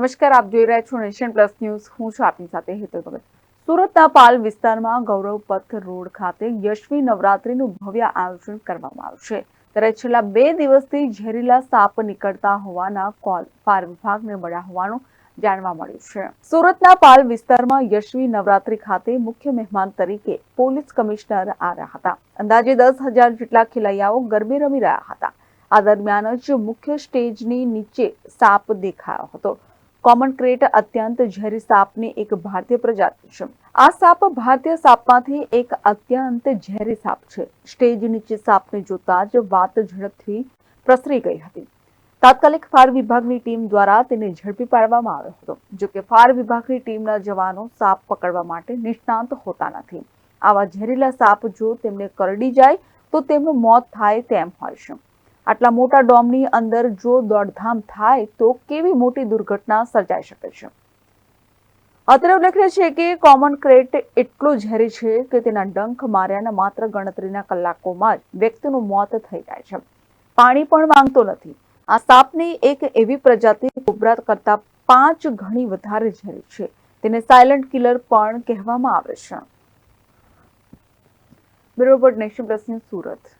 નમસ્કાર, આપ જોઈ રહ્યા છો નેશન પ્લસ ન્યૂઝ. હું છું આપની સાથે હેતલ ભગત. સુરતના પાલ વિસ્તારમાં ગૌરવ પથ રોડ ખાતે યશવી નવરાત્રીનું ભવ્ય આયોજન કરવામાં આવ્યું ત્યારે છેલ્લા બે દિવસથી ઝેરીલા સાપ નીકળતા હોવાના કોલ ફાયર વિભાગને મળ્યા હોવાનું જાણવા મળ્યું છે. સુરતના પાલ વિસ્તારમાં યશવી નવરાત્રી ખાતે મુખ્ય મહેમાન તરીકે પોલીસ કમિશનર આવ્યા હતા. અંદાજે દસ હજાર જેટલા ખેલૈયાઓ ગરબે રમી રહ્યા હતા. આ દરમિયાન જ મુખ્ય સ્ટેજની નીચે સાપ દેખાયો હતો. કોમન ક્રેટ અત્યંત ઝેરી સાપની એક ભારતીય પ્રજાતિ છે. આ સાપ ભારતીય સાપમાંથી એક અત્યંત ઝેરી સાપ છે. સ્ટેજ નીચે સાપને જોતા જ વાત ઝડપથી પ્રસરી ગઈ હતી. તાત્કાલિક ફાયર વિભાગની ટીમ દ્વારા તેને ઝડપી પાડવામાં આવ્યો હતો. જો કે ફાયર વિભાગની ટીમના જવાનો સાપ પકડવા માટે નિષ્ણાંત હોતા નથી. આવા ઝેરીલા સાપ જો તેમને કરડી જાય તો તેમનું મોત થાય તેમ હોય છે. આટલા મોટા ડોમની અંદર જો દોડધામ થાય તો કેવી મોટી દુર્ઘટના સર્જાઈ શકે છે? અત્રે ઉલ્લેખનીય છે કે કોમન ક્રેટ એટલો ઝેરી છે કે તેના ડંખ માર્યાના માત્ર ગણતરીના કલાકોમાં જ વ્યક્તિનું મોત થઈ જાય છે. પાણી પણ માંગતો નથી. આ સાપની એક એવી પ્રજાતિ કોબરા કરતા પાંચ ગણી વધારે ઝેરી છે. તેને સાયલન્ટ કિલર પણ કહેવામાં આવે છે. Report Nation Plus Surat.